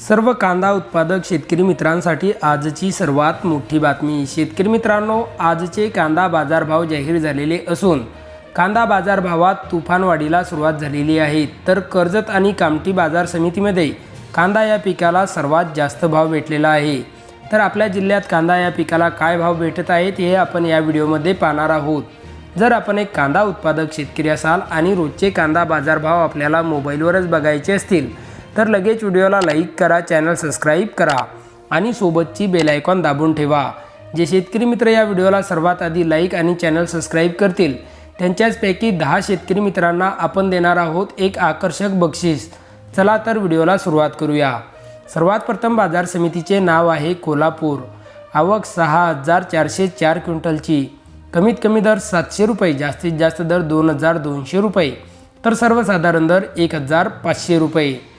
सर्व कांदा उत्पादक शेतकरी मित्रांसाठी आजची सर्वात मोठी बातमी. शेतकरी मित्रांनो आजचे कांदा बाजारभाव जाहीर झालेले असून कांदा बाजारभावात तुफानवाढीला सुरुवात झालेली आहे. तर कर्जत आणि कामठी बाजार समितीमध्ये कांदा या पिकाला सर्वात जास्त भाव भेटलेला आहे. तर आपल्या जिल्ह्यात कांदा या पिकाला काय भाव भेटत आहेत हे आपण या व्हिडिओमध्ये पाहणार आहोत. जर आपण एक कांदा उत्पादक शेतकरी असाल आणि रोजचे कांदा बाजारभाव आपल्याला मोबाईलवरच बघायचे असतील तर लगेच व्हिडिओला लाईक करा चॅनल सबस्क्राईब करा आणि सोबतची बेल आयकॉन दाबून ठेवा. जे शेतकरी मित्र या व्हिडिओला सर्वात आधी लाईक आणि चॅनल सबस्क्राईब करतील त्यांच्याचपैकी दहा शेतकरी मित्रांना आपण देणार आहोत एक आकर्षक बक्षीस. चला तर व्हिडिओला सुरुवात करूया. सर्वात प्रथम बाजार समितीचे नाव आहे कोल्हापूर. आवक सहा हजार चारशे चार क्विंटलची. कमीत कमी दर सातशे रुपये जास्तीत जास्त दर दोन हजार दोनशे रुपये. तर सर्वसाधारण दर एक हजार पाचशे रुपये.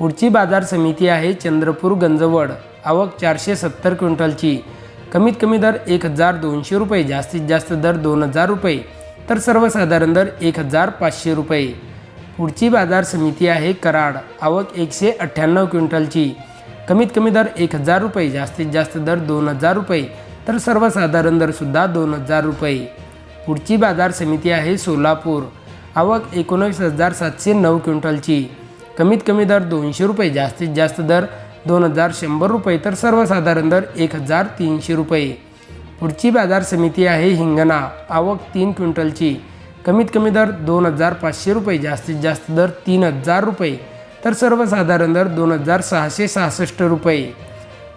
पुढची बाजार समिती आहे चंद्रपूर गंजवड. आवक चारशे सत्तर क्विंटलची. कमीत कमी दर एक हजार दोनशे रुपये जास्तीत जास्त दर दोन हजार रुपये तर सर्वसाधारण दर एक हजार पाचशे रुपये. पुढची बाजार समिती आहे कराड. आवक एकशे अठ्ठ्याण्णव क्विंटलची. कमीत कमी दर एक हजार रुपये जास्तीत जास्त दर दोन हजार रुपये तर सर्वसाधारण दरसुद्धा दोन हजार रुपये. पुढची बाजार समिती आहे सोलापूर. आवक एकोणीस हजार सातशे नऊ क्विंटलची. कमीत कमी दर दोनशे रुपये जास्तीत जास्त दर दोन हजार शंभर रुपये तर सर्वसाधारण दर एक हजार तीनशे रुपये. पुढची बाजार समिती आहे हिंगणा. आवक तीन क्विंटलची. कमीत कमी दर दोन हजार पाचशे रुपये जास्तीत जास्त दर तीन हजार रुपये तर सर्वसाधारण दर दोन हजार सहाशे सहासष्ट रुपये.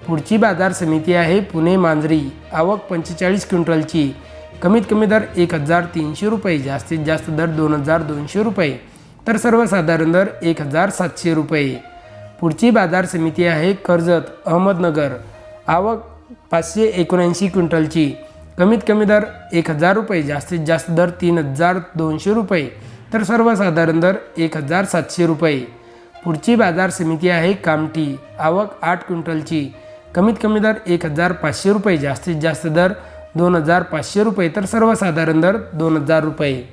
पुढची बाजार समिती आहे पुणे मांजरी. आवक पंचेचाळीस क्विंटलची. कमीत कमी दर एक हजार तीनशे रुपये जास्तीत जास्त दर दोन हजार दोनशे रुपये. तर सर्वसाधारण दर एक हजार सातशे रुपये. पुढची बाजार समिती आहे कर्जत अहमदनगर. आवक पाचशे एकोणऐंशी क्विंटलची. कमीत कमी दर एक हजार रुपये जास्तीत जास्त दर तीन हजार दोनशे रुपये. तर सर्वसाधारण दर एक हजार सातशे रुपये. पुढची बाजार समिती आहे कामठी. आवक आठ क्विंटलची. कमीत कमी दर एक हजार पाचशे रुपये जास्तीत जास्त दर दोन हजार पाचशे रुपये. तर सर्वसाधारण दर दोन हजार रुपये.